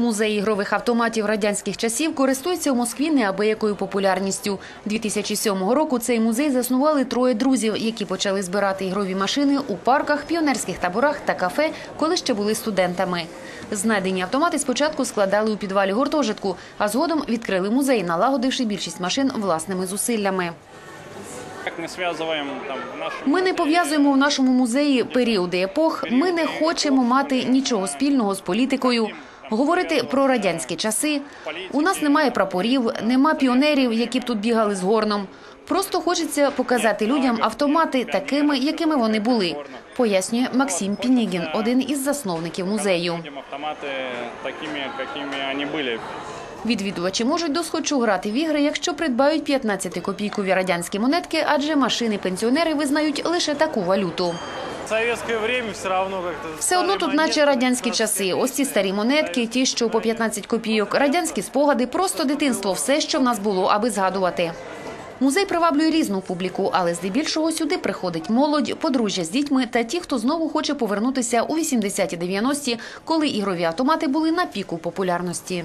Музей ігрових автоматів радянських часів користується у Москві неабиякою популярністю. 2007 року цей музей заснували троє друзів, які почали збирати ігрові машини у парках, піонерських таборах та кафе, коли ще були студентами. Знайдені автомати спочатку складали у підвалі гуртожитку, а згодом відкрили музей, налагодивши більшість машин власними зусиллями. В Ми не пов'язуємо в нашому музеї періоди епох. Ми не хочемо мати нічого спільного з політикою. Говорити про радянські часи. У нас немає прапорів, нема піонерів, які б тут бігали з горном. Просто хочеться показати людям автомати такими, якими вони були, пояснює Максим Пінігін, один із засновників музею. Автомати такими, якими вони були. Відвідувачі можуть досхочу грати в ігри, якщо придбають 15-копійкові радянські монетки, адже машини-пенсіонери визнають лише таку валюту. Все одно тут, наче радянські часи. Ось ці старі монетки, ті, що по 15 копійок, радянські спогади, просто дитинство, все, що в нас було, аби згадувати. Музей приваблює різну публіку, але здебільшого сюди приходить молодь, подружжя з дітьми та ті, хто знову хоче повернутися у 80-ті 90-ті, коли ігрові автомати були на піку популярності.